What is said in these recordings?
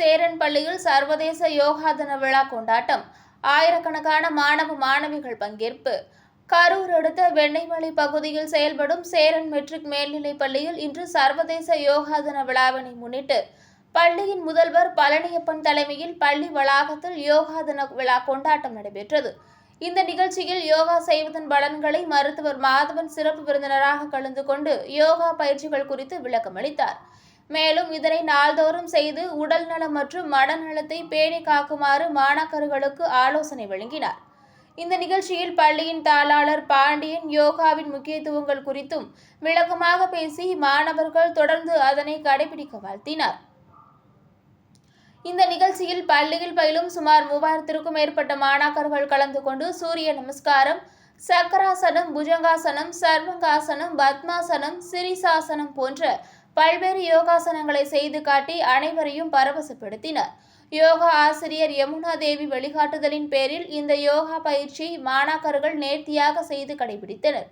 சேரன் பள்ளியில் சர்வதேச யோகா தின விழா கொண்டாட்டம். ஆயிரக்கணக்கான மாணவ மாணவிகள் பங்கேற்பு. கரூர் அடுத்த வெண்ணெய்மலை பகுதியில் செயல்படும் சேரன் மெட்ரிக் மேல்நிலைப் பள்ளியில் இன்று சர்வதேச யோகா தின விழாவினை முன்னிட்டு பள்ளியின் முதல்வர் பழனியப்பன் தலைமையில் பள்ளி வளாகத்தில் யோகா தின விழா கொண்டாட்டம் நடைபெற்றது. இந்த நிகழ்ச்சியில் யோகா செய்வதன் பலன்களை மருத்துவர் மாதவன் சிறப்பு விருந்தினராக கலந்து கொண்டு யோகா பயிற்சிகள் குறித்து விளக்கம் அளித்தார் மேலும் இதனை நாள்தோறும் செய்து உடல் நலம் மற்றும் மனநலத்தை பேணி காக்குமாறு மாணாக்கர்களுக்கு ஆலோசனை வழங்கினார். இந்த நிகழ்ச்சியில் பள்ளியின் தாளாளர் பாண்டியன் யோகாவின் முக்கியத்துவங்கள் குறித்தும் விளக்கமாக பேசி மாணவர்கள் தொடர்ந்து அதனை கடைபிடிக்க வாழ்த்தினார். இந்த நிகழ்ச்சியில் பள்ளியில் பயிலும் சுமார் மூவாயிரத்திற்கும் மேற்பட்ட மாணாக்கர்கள் கலந்து கொண்டு சூரிய நமஸ்காரம் சக்கராசனம் புஜங்காசனம் சர்வங்காசனம் பத்மாசனம் சிரிசாசனம் போன்ற பல்வேறு யோகாசனங்களை செய்து காட்டி அனைவரையும் பரவசப்படுத்தினர். யோகா ஆசிரியர் யமுனா தேவி வழிகாட்டுதலின் பேரில் இந்த யோகா பயிற்சியை மாணாக்கர்கள் நேர்த்தியாக செய்து கடைபிடித்தனர்.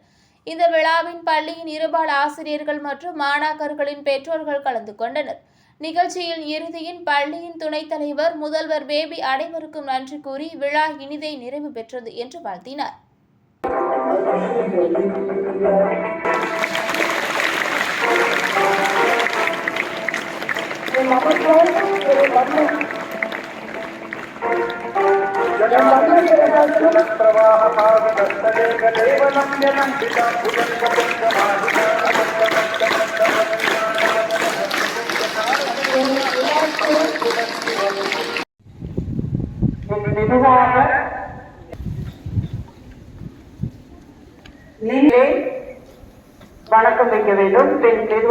இந்த விழாவின் பள்ளியின் இருபால் ஆசிரியர்கள் மற்றும் மாணாக்கர்களின் பெற்றோர்கள் கலந்து கொண்டனர். நிகழ்ச்சியில் இறுதியின் பள்ளியின் துணைத் தலைவர் முதல்வர் பேபி அனைவருக்கும் நன்றி கூறி விழா இனிதை நிறைவு பெற்றது என்று வாழ்த்தினார். வணக்கம் வைக்க வேண்டும் பின் மெதுவாக